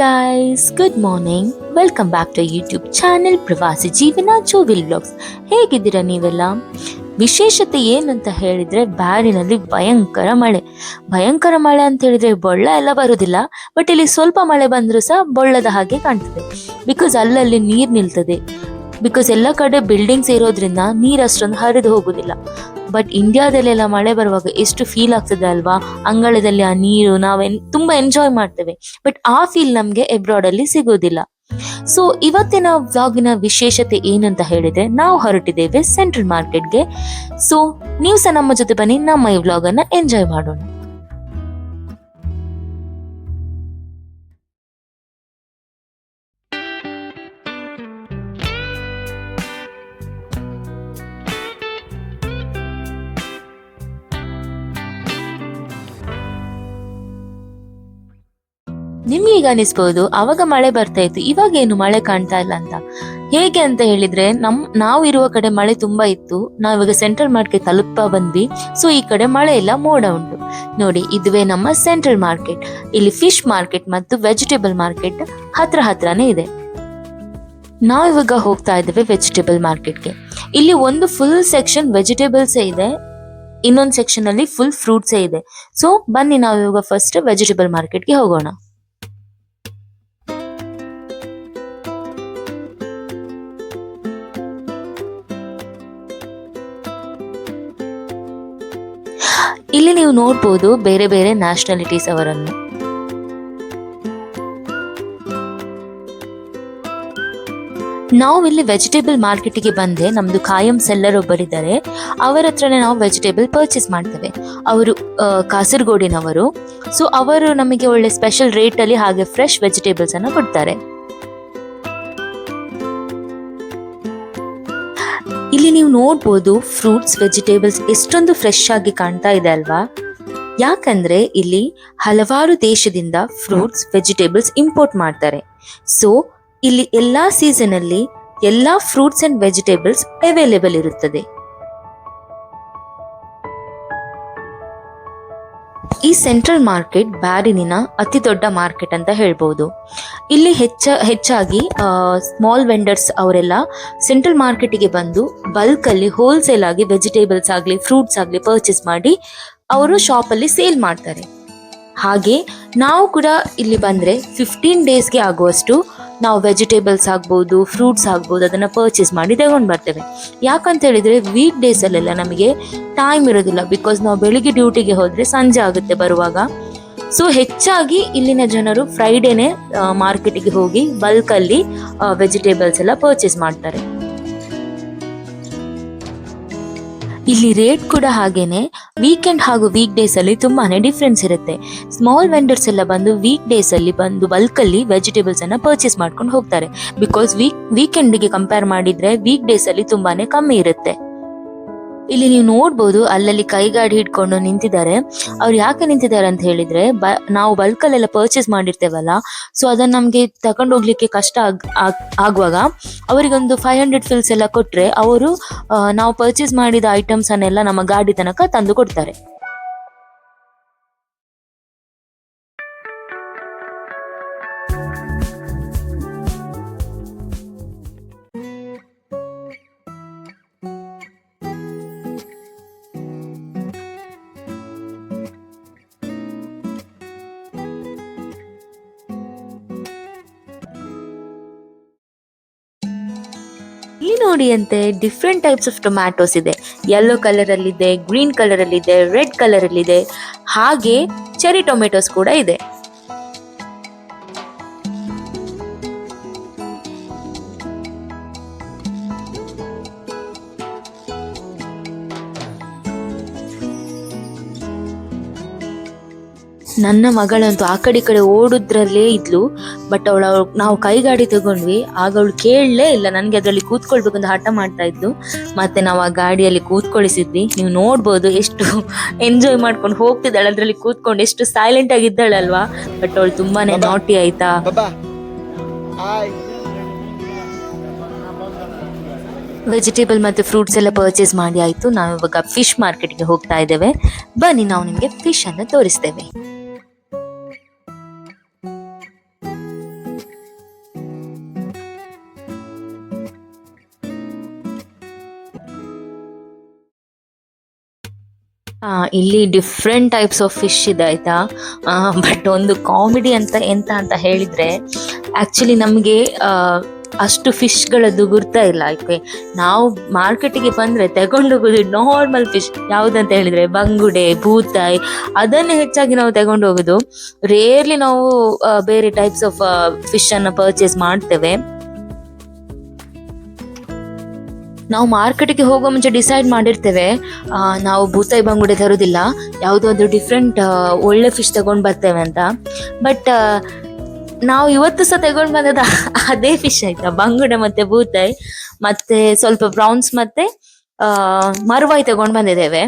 Guys good morning welcome back to YouTube channel ಪ್ರವಾಸಿ ಜೀವನ ಜೋವಿಲ್ blogs ಹೇಗಿದ್ದೀರಾ ನೀವೆಲ್ಲ? ವಿಶೇಷತೆ ಏನಂತ ಹೇಳಿದರೆ, ಬ್ಯಾರಿನಲ್ಲಿ ಭಯಂಕರ ಮಳೆ. ಭಯಂಕರ ಮಳೆ ಅಂತ ಹೇಳಿದರೆ ಬೊಳ್ಳ ಎಲ್ಲ ಬರೋದಿಲ್ಲ. ಬಟ್ ಇಲ್ಲಿ ಸ್ವಲ್ಪ ಮಳೆ ಬಂದರೂ ಸಹ ಬೊಳ್ಳದ ಹಾಗೆ ಕಾಣ್ತದೆ. ಬಿಕಾಸ್ ಅಲ್ಲಲ್ಲಿ ನೀರು ನಿಲ್ತದೆ. ಬಿಕಾಸ್ ಎಲ್ಲ ಕಡೆ ಬಿಲ್ಡಿಂಗ್ಸ್ ಇರೋದ್ರಿಂದ ನೀರು ಅಷ್ಟೊಂದು ಹರಿದು ಹೋಗುದಿಲ್ಲ. ಬಟ್ ಇಂಡಿಯಾದಲ್ಲೆಲ್ಲ ಮಳೆ ಬರುವಾಗ ಎಷ್ಟು ಫೀಲ್ ಆಗ್ತದೆ ಅಲ್ವಾ? ಅಂಗಳದಲ್ಲಿ ಆ ನೀರು ನಾವು ತುಂಬಾ ಎಂಜಾಯ್ ಮಾಡ್ತೇವೆ. ಬಟ್ ಆ ಫೀಲ್ ನಮ್ಗೆ ಎಬ್ರಾಡ್ ಅಲ್ಲಿ ಸಿಗೋದಿಲ್ಲ. ಸೊ ಇವತ್ತಿನ ವ್ಲಾಗಿನ ವಿಶೇಷತೆ ಏನಂತ ಹೇಳಿದ್ರೆ, ನಾವು ಹೊರಟಿದ್ದೇವೆ ಸೆಂಟ್ರಲ್ ಮಾರ್ಕೆಟ್ಗೆ ಸೊ ನೀವು ಸಹ ನಮ್ಮ ಜೊತೆ ಬನ್ನಿ, ನಮ್ಮ ಈ ವ್ಲಾಗ್ ಅನ್ನ ಎಂಜಾಯ್ ಮಾಡೋಣ. ನಿಮ್ಗೆ ಈಗ ಅನಿಸ್ಬೋದು, ಅವಾಗ ಮಳೆ ಬರ್ತಾ ಇತ್ತು, ಇವಾಗ ಏನು ಮಳೆ ಕಾಣ್ತಾ ಇಲ್ಲ ಅಂತ. ಹೇಗೆ ಅಂತ ಹೇಳಿದ್ರೆ, ನಮ್, ನಾವು ಇರುವ ಕಡೆ ಮಳೆ ತುಂಬಾ ಇತ್ತು ನಾವಿವಾಗ ಸೆಂಟ್ರಲ್ ಮಾರ್ಕೆಟ್ ತಲುಪ್ತಾ ಬಂದ್ವಿ ಸೊ ಈ ಕಡೆ ಮಳೆ ಎಲ್ಲ ಮೋಡ ಉಂಟು. ನೋಡಿ, ಇದುವೇ ನಮ್ಮ ಸೆಂಟ್ರಲ್ ಮಾರ್ಕೆಟ್ ಇಲ್ಲಿ ಫಿಶ್ ಮಾರ್ಕೆಟ್ ಮತ್ತು ವೆಜಿಟೇಬಲ್ ಮಾರ್ಕೆಟ್ ಹತ್ರ ಹತ್ರನೇ ಇದೆ. ನಾವಿವಾಗ ಹೋಗ್ತಾ ಇದ್ದೇವೆ ವೆಜಿಟೇಬಲ್ ಮಾರ್ಕೆಟ್ಗೆ ಇಲ್ಲಿ ಒಂದು ಫುಲ್ ಸೆಕ್ಷನ್ ವೆಜಿಟೇಬಲ್ಸ್ ಇದೆ, ಇನ್ನೊಂದು ಸೆಕ್ಷನ್ ಅಲ್ಲಿ ಫುಲ್ ಫ್ರೂಟ್ಸ್ ಇದೆ. ಸೊ ಬನ್ನಿ ನಾವು ಇವಾಗ ಫಸ್ಟ್ ವೆಜಿಟೇಬಲ್ ಮಾರ್ಕೆಟ್ಗೆ ಹೋಗೋಣ. ಇಲ್ಲಿ ನೀವು ನೋಡ್ಬೋದು ಬೇರೆ ಬೇರೆ ನ್ಯಾಷನಾಲಿಟೀಸ್ ಅವರನ್ನು. ನಾವು ಇಲ್ಲಿ ವೆಜಿಟೇಬಲ್ ಮಾರ್ಕೆಟಿಗೆ ಬಂದೆ, ನಮ್ದು ಖಾಯಂ ಸೆಲ್ಲರ್ ಒಬ್ಬರಿದ್ದಾರೆ. ಅವರ ಹತ್ರನೇ ನಾವು ವೆಜಿಟೇಬಲ್ ಪರ್ಚೇಸ್ ಮಾಡ್ತೇವೆ. ಅವರು ಕಾಸರಗೋಡಿನವರು. ಸೊ ಅವರು ನಮಗೆ ಒಳ್ಳೆ ಸ್ಪೆಷಲ್ ರೇಟ್ ಅಲ್ಲಿ ಹಾಗೆ ಫ್ರೆಶ್ ವೆಜಿಟೇಬಲ್ಸ್ ಅನ್ನು ಕೊಡ್ತಾರೆ. ಇಲ್ಲಿ ನೀವು ನೋಡ್ಬೋದು ಫ್ರೂಟ್ಸ್, ವೆಜಿಟೇಬಲ್ಸ್ ಎಷ್ಟೊಂದು ಫ್ರೆಶ್ ಆಗಿ ಕಾಣ್ತಾ ಇದೆ ಅಲ್ವಾ? ಯಾಕಂದ್ರೆ ಇಲ್ಲಿ ಹಲವಾರು ದೇಶದಿಂದ ಫ್ರೂಟ್ಸ್, ವೆಜಿಟೇಬಲ್ಸ್ ಇಂಪೋರ್ಟ್ ಮಾಡ್ತಾರೆ. ಸೊ ಇಲ್ಲಿ ಎಲ್ಲಾ ಸೀಸನ್ ಅಲ್ಲಿ ಎಲ್ಲಾ ಫ್ರೂಟ್ಸ್ ಅಂಡ್ ವೆಜಿಟೇಬಲ್ಸ್ ಅವೈಲೇಬಲ್ ಇರುತ್ತದೆ. ಈ ಸೆಂಟ್ರಲ್ ಮಾರ್ಕೆಟ್ ಬ್ಯಾರಿನಿನ ಅತಿ ದೊಡ್ಡ ಮಾರ್ಕೆಟ್ ಅಂತ ಹೇಳ್ಬೋದು. ಇಲ್ಲಿ ಹೆಚ್ಚ, ಹೆಚ್ಚಾಗಿ ಸ್ಮಾಲ್ ವೆಂಡರ್ಸ್ ಅವರೆಲ್ಲ ಸೆಂಟ್ರಲ್ ಮಾರ್ಕೆಟಿಗೆ ಬಂದು ಬಲ್ಕ್ ಅಲ್ಲಿ ಹೋಲ್ಸೇಲ್ ಆಗಿ ವೆಜಿಟೇಬಲ್ಸ್ ಆಗಲಿ ಫ್ರೂಟ್ಸ್ ಆಗಲಿ ಪರ್ಚೇಸ್ ಮಾಡಿ ಅವರು ಶಾಪಲ್ಲಿ ಸೇಲ್ ಮಾಡ್ತಾರೆ. ಹಾಗೆ ನಾವು ಕೂಡ ಇಲ್ಲಿ ಬಂದರೆ ಫಿಫ್ಟೀನ್ ಡೇಸ್ಗೆ ಆಗುವಷ್ಟು ನಾವು ವೆಜಿಟೇಬಲ್ಸ್ ಆಗ್ಬೋದು ಫ್ರೂಟ್ಸ್ ಆಗ್ಬೋದು, ಅದನ್ನು ಪರ್ಚೇಸ್ ಮಾಡಿ ತಗೊಂಡು ಬರ್ತೇವೆ. ಯಾಕಂತ ಹೇಳಿದರೆ ವೀಕ್ ಡೇಸಲ್ಲೆಲ್ಲ ನಮಗೆ ಟೈಮ್ ಇರೋದಿಲ್ಲ ಬಿಕಾಸ್ ನಾವು ಬೆಳಿಗ್ಗೆ ಡ್ಯೂಟಿಗೆ ಹೋದರೆ ಸಂಜೆ ಆಗುತ್ತೆ ಬರುವಾಗ. ಸೊ ಹೆಚ್ಚಾಗಿ ಇಲ್ಲಿನ ಜನರು ಫ್ರೈಡೇನೆ ಮಾರ್ಕೆಟಿಗೆ ಹೋಗಿ ಬಲ್ಕಲ್ಲಿ ವೆಜಿಟೇಬಲ್ಸ್ ಎಲ್ಲ ಪರ್ಚೇಸ್ ಮಾಡ್ತಾರೆ. ಇಲ್ಲಿ ರೇಟ್ ಕೂಡ ಹಾಗೇನೆ ವೀಕೆಂಡ್ ಹಾಗೂ ವೀಕ್ ಡೇಸ್ ಅಲ್ಲಿ ತುಂಬಾನೇ ಡಿಫ್ರೆನ್ಸ್ ಇರುತ್ತೆ. ಸ್ಮಾಲ್ ವೆಂಡರ್ಸ್ ಎಲ್ಲ ಬಂದು ವೀಕ್ ಡೇಸ್ ಅಲ್ಲಿ ಬಂದು ಬಲ್ಕ್ ಅಲ್ಲಿ ವೆಜಿಟೇಬಲ್ಸ್ ಅನ್ನ ಪರ್ಚೇಸ್ ಮಾಡ್ಕೊಂಡು ಹೋಗ್ತಾರೆ. ಬಿಕಾಸ್ ವೀಕ್ ವೀಕೆಂಡ್ಗೆ ಕಂಪೇರ್ ಮಾಡಿದ್ರೆ ವೀಕ್ ಡೇಸ್ ಅಲ್ಲಿ ತುಂಬಾನೇ ಕಮ್ಮಿ ಇರುತ್ತೆ. ಇಲ್ಲಿ ನೀವು ನೋಡ್ಬೋದು, ಅಲ್ಲಲ್ಲಿ ಕೈಗಾಡಿ ಹಿಡ್ಕೊಂಡು ನಿಂತಿದ್ದಾರೆ. ಅವ್ರು ಯಾಕೆ ನಿಂತಿದ್ದಾರೆ ಅಂತ ಹೇಳಿದ್ರೆ, ಬ, ನಾವು ಬಲ್ಕಲ್ಲೆಲ್ಲ ಪರ್ಚೇಸ್ ಮಾಡಿರ್ತೇವಲ್ಲ ಸೊ ಅದನ್ನ ನಮಗೆ ತಗೊಂಡು ಹೋಗ್ಲಿಕ್ಕೆ ಕಷ್ಟ ಆಗ್, ಆಗ್- ಆಗುವಾಗ ಅವರಿಗೊಂದು ಫೈವ್ ಹಂಡ್ರೆಡ್ ಫಿಲ್ಸ್ ಎಲ್ಲ ಕೊಟ್ರೆ ಅವರು ನಾವು ಪರ್ಚೇಸ್ ಮಾಡಿದ ಐಟಮ್ಸ್ ಅನ್ನೆಲ್ಲ ನಮ್ಮ ಗಾಡಿ ತನಕ ತಂದು ಕೊಡ್ತಾರೆ. ನೋಡಿ ಅಂತೆ ಡಿಫ್ರೆಂಟ್ ಟೈಪ್ಸ್ ಆಫ್ ಟೊಮ್ಯಾಟೋಸ್ ಇದೆ. ಯೆಲ್ಲೋ ಕಲರ್ ಅಲ್ಲಿ ಇದೆ ಗ್ರೀನ್ ಕಲರ್ ಅಲ್ಲಿ ಇದೆ ರೆಡ್ ಕಲರ್ ಅಲ್ಲಿ ಇದೆ ಹಾಗೆ ಚೆರಿ ಟೊಮೆಟೊಸ್ ಕೂಡ ಇದೆ. ನನ್ನ ಮಗಳಂತೂ ಆ ಕಡೆ ಈ ಕಡೆ ಓಡುದ್ರಲ್ಲೇ ಇದ್ಲು ಬಟ್ ಅವಳು ನಾವು ಕೈಗಾಡಿ ತಗೊಂಡ್ವಿ ಆಗ ಅವಳು ಕೇಳಲೇ ಇಲ್ಲ ನನಗೆ ಅದರಲ್ಲಿ ಕೂತ್ಕೊಳ್ಬೇಕಂತ ಅಂತ ಹಠ ಮಾಡ್ತಾ ಇದ್ದು ಮತ್ತೆ ನಾವು ಆ ಗಾಡಿಯಲ್ಲಿ ಕೂತ್ಕೊಳಿಸಿದ್ವಿ ನೀವು ನೋಡ್ಬೋದು ಎಷ್ಟು ಎಂಜಾಯ್ ಮಾಡ್ಕೊಂಡು ಹೋಗ್ತಿದ್ದಾಳೆ ಅದರಲ್ಲಿ ಕೂತ್ಕೊಂಡು ಎಷ್ಟು ಸೈಲೆಂಟ್ ಆಗಿದ್ದಾಳಲ್ವಾ ಬಟ್ ಅವಳು ತುಂಬಾನೇ ನಾಟಿ ಆಯ್ತಾ. ವೆಜಿಟೇಬಲ್ ಮತ್ತು ಫ್ರೂಟ್ಸ್ ಎಲ್ಲ ಪರ್ಚೇಸ್ ಮಾಡಿ ಆಯ್ತು ನಾವು ಇವಾಗ ಫಿಶ್ ಮಾರ್ಕೆಟ್ಗೆ ಹೋಗ್ತಾ ಇದ್ದೇವೆ ಬನ್ನಿ ನಾವು ನಿಮಗೆ ಫಿಶ್ ಅನ್ನು ತೋರಿಸ್ತೇವೆ. ಇಲ್ಲಿ ಡಿಫ್ರೆಂಟ್ ಟೈಪ್ಸ್ ಆಫ್ ಫಿಶ್ ಇದೆ, ಆಯ್ತಾ? ಬಟ್ ಒಂದು ಕಾಮಿಡಿ ಅಂತ ಎಂತ ಅಂತ ಹೇಳಿದ್ರೆ ಆಕ್ಚುಲಿ ನಮಗೆ ಅಷ್ಟು ಫಿಶ್ಗಳದ್ದು ಗುರ್ತಾ ಇಲ್ಲ ಆಯ್ಕೆ ನಾವು ಮಾರ್ಕೆಟಿಗೆ ಬಂದ್ರೆ ತಗೊಂಡೋಗೋದು ನಾರ್ಮಲ್ ಫಿಶ್ ಯಾವುದಂತ ಹೇಳಿದ್ರೆ, ಬಂಗುಡೆ ಬೂತಾಯಿ ಅದನ್ನು ಹೆಚ್ಚಾಗಿ ನಾವು ತಗೊಂಡು ಹೋಗೋದು ರೇರ್ಲಿ ನಾವು ಬೇರೆ ಟೈಪ್ಸ್ ಆಫ್ ಫಿಶ್ ಅನ್ನ ಪರ್ಚೇಸ್ ಮಾಡ್ತೇವೆ. ನಾವು ಮಾರ್ಕೆಟ್ಗೆ ಹೋಗೋ ಮುಂಚೆ ಡಿಸೈಡ್ ಮಾಡಿರ್ತೇವೆ. ನಾವು ಬೂತಾಯಿ ಬಂಗುಡೆ ತರೋದಿಲ್ಲ. ಯಾವುದಾದ್ರು ಡಿಫ್ರೆಂಟ್ ಒಳ್ಳೆ ಫಿಶ್ ತಗೊಂಡು ಬರ್ತೇವೆ ಅಂತ. ಬಟ್ ನಾವು ಇವತ್ತು ಸಹ ತಗೊಂಡು ಬಂದದ ಅದೇ ಫಿಶ್ ಆಯ್ತಾ? ಬಂಗುಡೆ ಮತ್ತೆ ಬೂತಾಯಿ ಮತ್ತೆ ಸ್ವಲ್ಪ ಬ್ರೌನ್ಸ್ ಮತ್ತೆ ಮರುವಾಯಿ ತಗೊಂಡು ಬಂದಿದ್ದೇವೆ.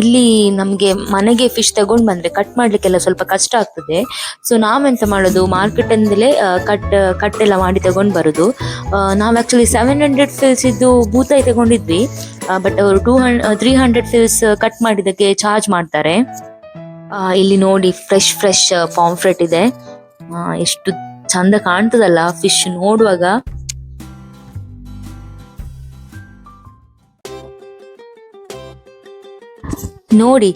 ಇಲ್ಲಿ ನಮಗೆ ಮನೆಗೆ ಫಿಶ್ ತಗೊಂಡ್ ಬಂದ್ರೆ ಕಟ್ ಮಾಡ್ಲಿಕ್ಕೆಲ್ಲ ಸ್ವಲ್ಪ ಕಷ್ಟ ಆಗ್ತದೆ. ಸೊ ನಾವೆಂತ ಮಾಡೋದು? ಮಾರ್ಕೆಟ್ ಇಂದಲೇ ಕಟ್ ಕಟ್ ಎಲ್ಲ ಮಾಡಿ ತಗೊಂಡು ಬರೋದು. ನಾವು ಆಕ್ಚುಲಿ ಸೆವೆನ್ ಹಂಡ್ರೆಡ್ ಫಿಲ್ಸ್ ಇದ್ದು ಬೂತಾಯಿ ತಗೊಂಡಿದ್ವಿ. ಬಟ್ ಅವರು two hund three hundred fils cut ಮಾಡಿದ್ದಕ್ಕೆ ಚಾರ್ಜ್ ಮಾಡ್ತಾರೆ. ಇಲ್ಲಿ ನೋಡಿ ಫ್ರೆಶ್ ಫ್ರೆಶ್ ಪಾಂಫ್ರೆಟ್ ಇದೆ. ಎಷ್ಟು ಚಂದ ಕಾಣ್ತದಲ್ಲ ಫಿಶ್ ನೋಡುವಾಗ. ನೋಡಿ,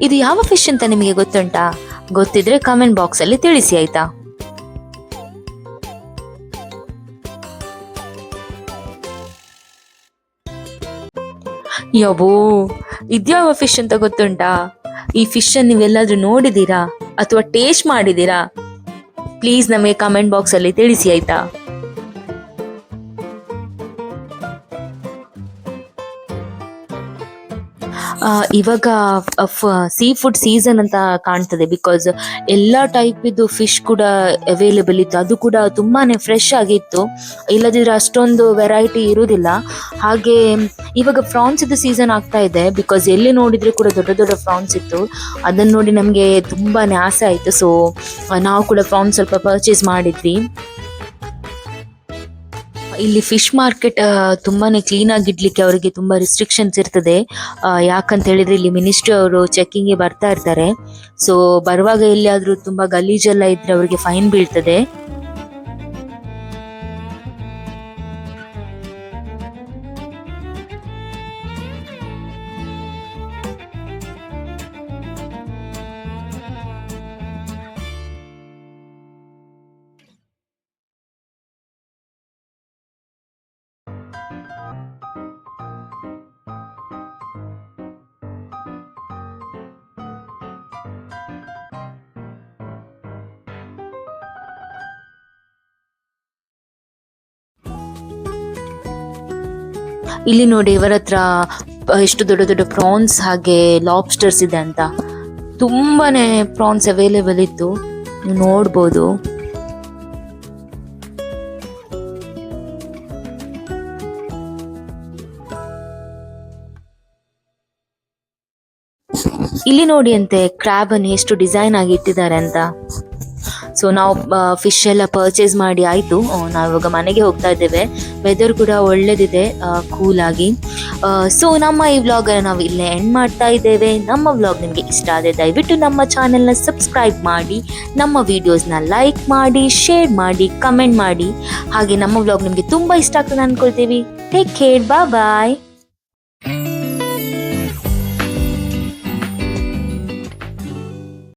ಇದು ಯಾವ ಫಿಶ್ ಅಂತ ನಿಮಗೆ ಗೊತ್ತುಂಟಾ? ಗೊತ್ತಿದ್ರೆ ಕಾಮೆಂಟ್ ಬಾಕ್ಸ್ ಅಲ್ಲಿ ತಿಳಿಸಿ, ಆಯ್ತಾ? ಯಬೋ ಇದ್ಯಾವ ಫಿಶ್ ಅಂತ ಗೊತ್ತುಂಟಾ? ಈ ಫಿಶ್ ಅನ್ನು ನೀವೆಲ್ಲಾದ್ರೂ ನೋಡಿದೀರಾ ಅಥವಾ ಟೇಸ್ಟ್ ಮಾಡಿದೀರಾ? ಪ್ಲೀಸ್ ನಮಗೆ ಕಾಮೆಂಟ್ ಬಾಕ್ಸ್ ಅಲ್ಲಿ ತಿಳಿಸಿ, ಆಯ್ತಾ? ಇವಾಗ ಸೀ ಫುಡ್ ಸೀಸನ್ ಅಂತ ಕಾಣ್ತದೆ. ಬಿಕಾಸ್ ಎಲ್ಲ ಟೈಪ್ ಇದು ಫಿಶ್ ಕೂಡ ಅವೈಲೇಬಲ್ ಇತ್ತು. ಅದು ಕೂಡ ತುಂಬಾನೇ ಫ್ರೆಶ್ ಆಗಿತ್ತು. ಇಲ್ಲದಿದ್ರೆ ಅಷ್ಟೊಂದು ವೆರೈಟಿ ಇರುವುದಿಲ್ಲ ಹಾಗೆ, ಇವಾಗ ಫ್ರಾನ್ಸ್ ಇದು ಸೀಸನ್ ಆಗ್ತಾ ಇದೆ. ಬಿಕಾಸ್ ಎಲ್ಲಿ ನೋಡಿದ್ರೆ ಕೂಡ ದೊಡ್ಡ ದೊಡ್ಡ ಫ್ರಾನ್ಸ್ ಇತ್ತು. ಅದನ್ನ ನೋಡಿ ನಮಗೆ ತುಂಬಾನೇ ಆಸೆ ಆಯ್ತು. ಸೊ ನಾವು ಕೂಡ ಫ್ರಾನ್ಸ್ ಸ್ವಲ್ಪ ಪರ್ಚೇಸ್ ಮಾಡಿದ್ವಿ. ಇಲ್ಲಿ ಫಿಶ್ ಮಾರ್ಕೆಟ್ ತುಂಬಾನೇ ಕ್ಲೀನ್ ಆಗಿ ಇಡ್ಲಿಕ್ಕೆ ಅವರಿಗೆ ತುಂಬಾ ರಿಸ್ಟ್ರಿಕ್ಷನ್ಸ್ ಇರ್ತದೆ. ಯಾಕಂತ ಹೇಳಿದ್ರೆ ಇಲ್ಲಿ ಮಿನಿಸ್ಟ್ರಿ ಅವರು ಚೆಕಿಂಗ್ಗೆ ಬರ್ತಾ ಇರ್ತಾರೆ. ಸೊ ಬರುವಾಗ ಎಲ್ಲಿಯಾದ್ರೂ ತುಂಬಾ ಗಲೀಜೆಲ್ಲ ಇದ್ರೆ ಅವರಿಗೆ ಫೈನ್ ಬೀಳ್ತದೆ. ಇಲ್ಲಿ ನೋಡಿ ಇವರ ಹತ್ರ ಎಷ್ಟು ದೊಡ್ಡ ದೊಡ್ಡ ಪ್ರಾನ್ಸ್ ಹಾಗೆ ಲಾಬ್ಸ್ಟರ್ಸ್ ಇದೆ ಅಂತ. ತುಂಬಾನೇ ಪ್ರಾನ್ಸ್ ಅವೈಲೇಬಲ್ ಇತ್ತು. ನೀವು ನೋಡ್ಬೋದು. ಇಲ್ಲಿ ನೋಡಿ ಅಂತೆ ಕ್ರ್ಯಾಬ್ ಅನ್ನು ಎಷ್ಟು ಡಿಸೈನ್ ಆಗಿ ಇಟ್ಟಿದ್ದಾರೆ ಅಂತ. ಸೊ ನಾವು ಫಿಶ್ ಎಲ್ಲ ಪರ್ಚೇಸ್ ಮಾಡಿ ಆಯಿತು. ನಾವಿವಾಗ ಮನೆಗೆ ಹೋಗ್ತಾ ಇದ್ದೇವೆ. ವೆದರ್ ಕೂಡ ಒಳ್ಳೇದಿದೆ ಆಗಿ. ಸೊ ನಮ್ಮ ಈ ವ್ಲಾಗ್ ನಾವು ಇಲ್ಲೇ ಎಂಡ್ ಮಾಡ್ತಾ ಇದ್ದೇವೆ. ನಮ್ಮ ವ್ಲಾಗ್ ನಿಮಗೆ ಇಷ್ಟ ಆದರೆ ದಯವಿಟ್ಟು ನಮ್ಮ ಚಾನೆಲ್ನ ಸಬ್ಸ್ಕ್ರೈಬ್ ಮಾಡಿ, ನಮ್ಮ ವಿಡಿಯೋಸ್ನ ಲೈಕ್ ಮಾಡಿ ಶೇರ್ ಮಾಡಿ ಕಮೆಂಟ್ ಮಾಡಿ. ಹಾಗೆ ನಮ್ಮ ವ್ಲಾಗ್ ನಿಮಗೆ ತುಂಬ ಇಷ್ಟ ಆಗ್ತದೆ ಅಂದ್ಕೊಳ್ತೀವಿ. Take care bye